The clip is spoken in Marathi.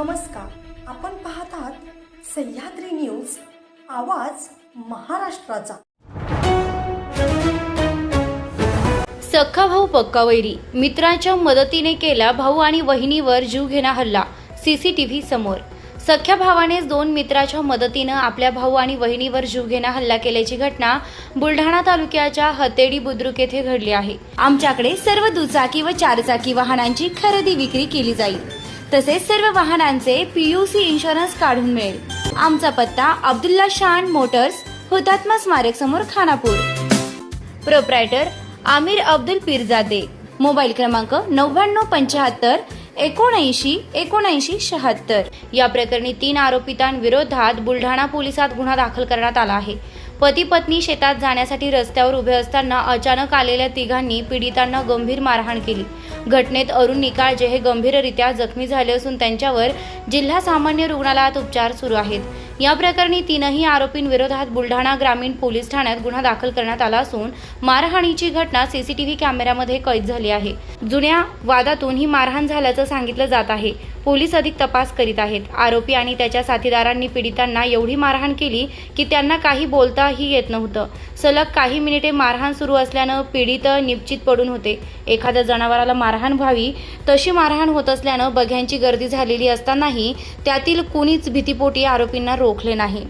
नमस्कार. आपण पाहतात सह्याद्री न्यूज आवाज महाराष्ट्राचा. सख्खा भाऊ पक्का वैरी मित्राच्या मदतीने केला भाऊ आणि वहिनीवर जीव घेणा हल्ला सीसीटीव्ही समोर. सख्या भावानेच दोन मित्राच्या मदतीनं आपल्या भाऊ आणि वहिनीवर जीव घेणा हल्ला केल्याची घटना बुलढाणा तालुक्याच्या हतेडी बुद्रुक येथे घडली आहे. आमच्याकडे सर्व दुचाकी व चारचाकी वाहनांची खरेदी विक्री केली जाईल. तसेच सर्व वाहनांचे पीयूसी इन्शुरन्स काढून मिळेल. आमचा पत्ता अब्दुल्ला शान मोटर्स हुतात्मा स्मारक समोर खानापूर. प्रोप्रायटर आमिर अब्दुल पिरजादे. मोबाईल क्रमांक नव्याण्णव पंच्याहत्तर एकोणऐंशी एकोणऐंशी शहात्तर. या प्रकरणी तीन आरोपितांविरोधात बुलढाणा पोलिसात गुन्हा दाखल करण्यात आला आहे. पती पत्नी शेतात जाण्यासाठी रस्त्यावर उभे असताना अचानक आलेल्या तिघांनी पीडितांना गंभीर मारहाण केली. घटनेत अरुण निकाळजे हे गंभीररित्या जखमी झाले असून त्यांच्यावर जिल्हा सामान्य रुग्णालयात उपचार सुरू आहेत. या प्रकरणी तीनही आरोपींविरोधात बुलढाणा ग्रामीण पोलीस ठाण्यात गुन्हा दाखल करण्यात आला असून मारहाणीची घटना सीसीटीव्ही कॅमेऱ्यामध्ये कैद झाली आहे. जुन्या वादातून ही मारहाण झाल्याचं सांगितलं जात आहे. पोलीस अधिक तपास करीत आहेत. आरोपी आणि त्याच्या साथीदारांनी पीडितांना एवढी मारहाण केली की त्यांना काही बोलताही येत नव्हतं. सलग काही मिनिटे मारहाण सुरू असल्यानं पीडित निश्चित पडून होते. एखाद्या जनावराला मारहाण व्हावी तशी मारहाण होत असल्यानं बघ्यांची गर्दी झालेली असतानाही त्यातील कुणीच भीतीपोटी आरोपींना रोखले नाही.